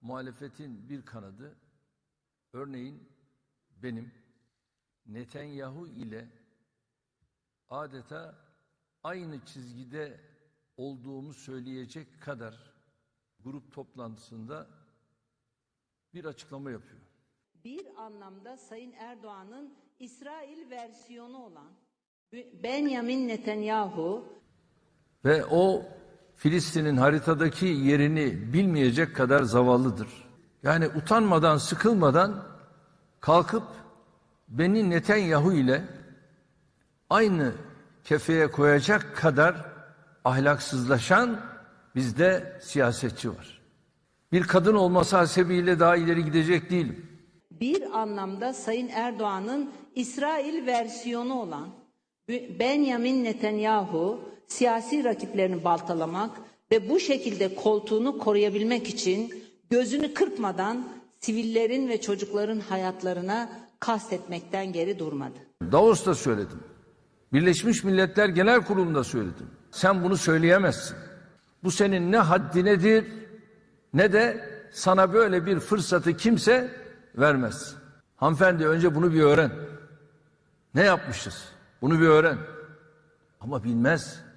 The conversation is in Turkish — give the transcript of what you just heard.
muhalefetin bir kanadı örneğin benim Netanyahu ile adeta aynı çizgide olduğumu söyleyecek kadar grup toplantısında bir açıklama yapıyor. Bir anlamda Sayın Erdoğan'ın İsrail versiyonu olan Benjamin Netanyahu Ve o Filistin'in haritadaki yerini bilmeyecek kadar zavallıdır. Yani utanmadan, sıkılmadan kalkıp beni Netanyahu ile aynı kefeye koyacak kadar ahlaksızlaşan bizde siyasetçi var. Bir kadın olması hasebiyle daha ileri gidecek değilim. bir anlamda Sayın Erdoğan'ın İsrail versiyonu olan Benjamin Netanyahu siyasi rakiplerini baltalamak ve bu şekilde koltuğunu koruyabilmek için gözünü kırpmadan sivillerin ve çocukların hayatlarına kastetmekten geri durmadı. Davos'ta söyledim. Birleşmiş Milletler Genel Kurulu'nda söyledim. Sen bunu söyleyemezsin. Bu senin ne haddinedir ne de sana böyle bir fırsatı kimse vermez. Hanımefendi önce bunu bir öğren. Ne yapmışız? Bunu bir öğren. Ama bilmez.